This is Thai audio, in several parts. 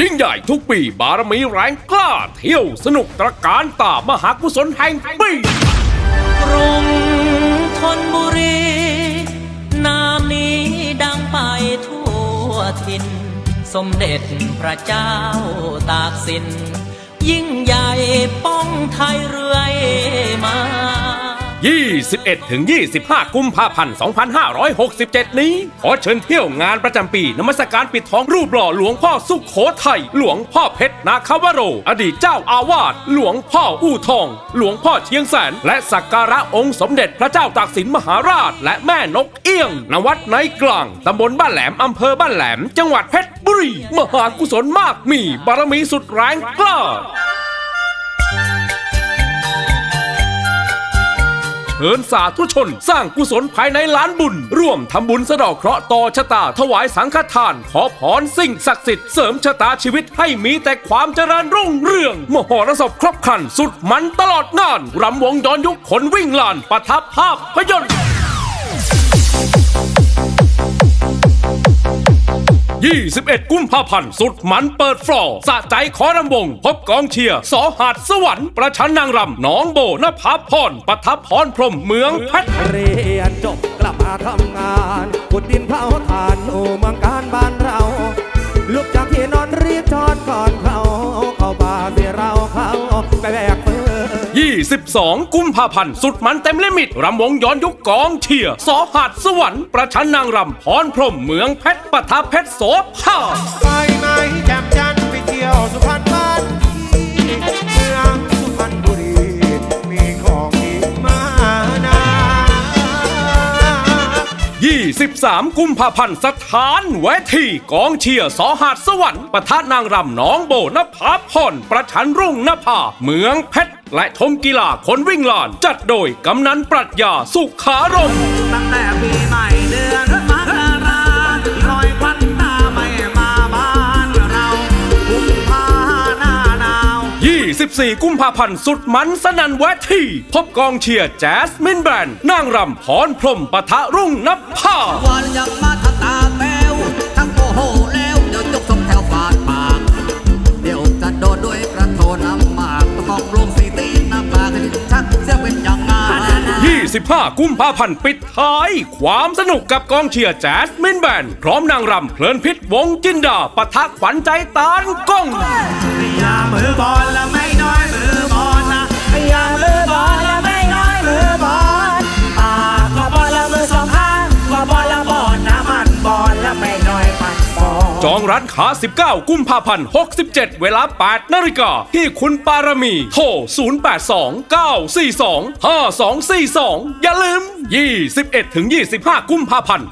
ยิ่งใหญ่ทุกปีบารมีแรงกล้าเที่ยวสนุกตระการตามหากุศลแห่งปีกรุงธนบุรี นามนี้ดังไปทั่วถิ่นสมเด็จพระเจ้าตากสิน ยิ่งใหญ่ป้องไทยเรื่อยมา 21ถึง25 กุมภาพันธ์ 2567 นี้ ขอเชิญเที่ยวงานประจำปีนมัสการปิดทองรูปหล่อหลวงพ่อสุขโขทัยหลวงพ่อเพชรนาคาวโร อดีตเจ้าอาวาสหลวงพ่ออู่ทอง หลวงพ่อเชียงแสน และสักการะองค์สมเด็จพระเจ้าตากสินมหาราช และแม่นกเอี้ยงณวัดในกลางตำบลบ้านแหลมอำเภอบ้านแหลม จังหวัดเพชรบุรีมหากุศลมากมีบารมีสุดแรงกล้า เชิญสาธุชน สร้างกุศลภายในล้านบุญ ร่วมทำบุญสะเดอกเคราะห์ต่อชะตา ถวายสังฆทาน ขอพรสิ่งศักดิ์สิทธิ์เสริมชะตาชีวิตให้มีแต่ความเจริญรุ่งเรือง มหรสพครบครันสุดมันตลอดงานรำวงย้อนยุคขนวิ่งลานประทับภาพพยนตร์ 21 กุมภาพันธ์สุดมันเปิดฟลอร์สะใจขอรำวง พบกองเชียร์สอหาดสวรรค์ประชันนางรำหน้องโบนภาพรปะทับพรพรมเมืองเพชรเรียนจบกลับมาทำงานขุดดินเผาถ่านโอเมืองการบ้านเรา 12 กุมภาพันธ์สุดมันเต็มลิมิต รำวงย้อนยุคกองเชียร์สอหาดสวรรค์ประชันนางรำพรพรมเมืองเพชรปะทะเพชรโสภาไปไหมแจ่มจันไปเที่ยวสุพรรณบ้านเมืองสุพรรณบุรีมีของดีมานา 23 กุมภาพันธ์สถานเวทีกองเชียร์สอหาดสวรรค์ปะทะนางรำน้องโบนภาพรประชันรุ่งนภาเมืองเพชร และชมกีฬาคนวิ่งลาน จัดโดยกำนันปรัชญาสุขารมณ์ตั้งแต่ปีใหม่เดือนมกราลอยควันตาไม่มาบ้านเรากุมภาหน้าหนาว 24 กุมภาพันธ์สุดมันสนันเวทีพบกองเชียร์แจ๊สมินแบนด์นางรำพรพรหมปะทะรุ่งนภาวันยังมา 25 กุมภาพันธ์ปิดท้าย ความสนุกกับกองเชียร์แจ๊สมินแบนด์พร้อมนางรำเพลินพิษวงจินดาปะทะขวัญใจตาลก้องอย่ามือบอลและไม่น้อย จองร้านค้า 19 กุมภาพันธ์ 67 เวลา 8นาฬิกาที่คุณปารมี โทร 082 942 5242 อย่าลืม 21 ถึง 25 กุมภาพันธ์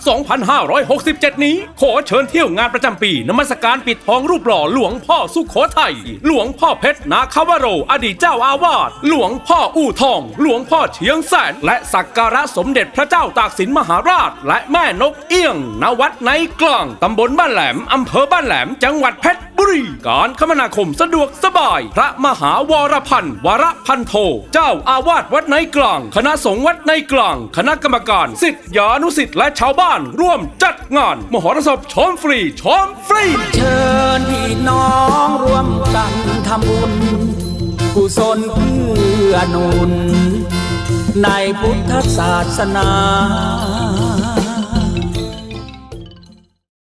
2567 นี้ ขอเชิญเที่ยวงานประจำปีนมัสการปิดทองรูปหล่อหลวงพ่อสุขโขทัย หลวงพ่อเพชรนาคาวโร อดีตเจ้าอาวาส หลวงพ่ออู่ทอง หลวงพ่อเชียงแสน และสักการะสมเด็จพระเจ้าตากสินมหาราช และแม่นกเอี้ยง ณ วัดในกลาง ตำบลบ้านแหลมอำำเภอบ้านแหลม จังหวัดเพชรบุรี การคมนาคมสะดวกสบาย พระมหาวรพันธ์วรพันโท เจ้าอาวาสวัดในกลาง คณะสงฆ์วัดในกลาง คณะกรรมการสิทธิานุสิทธิ์และชาวบ้านร่วมจัดงาน มหรสพชมฟรีชมฟรี เชิญพี่น้องร่วมกันทำบุญกุศลเพื่อนุนในพุทธศาสนา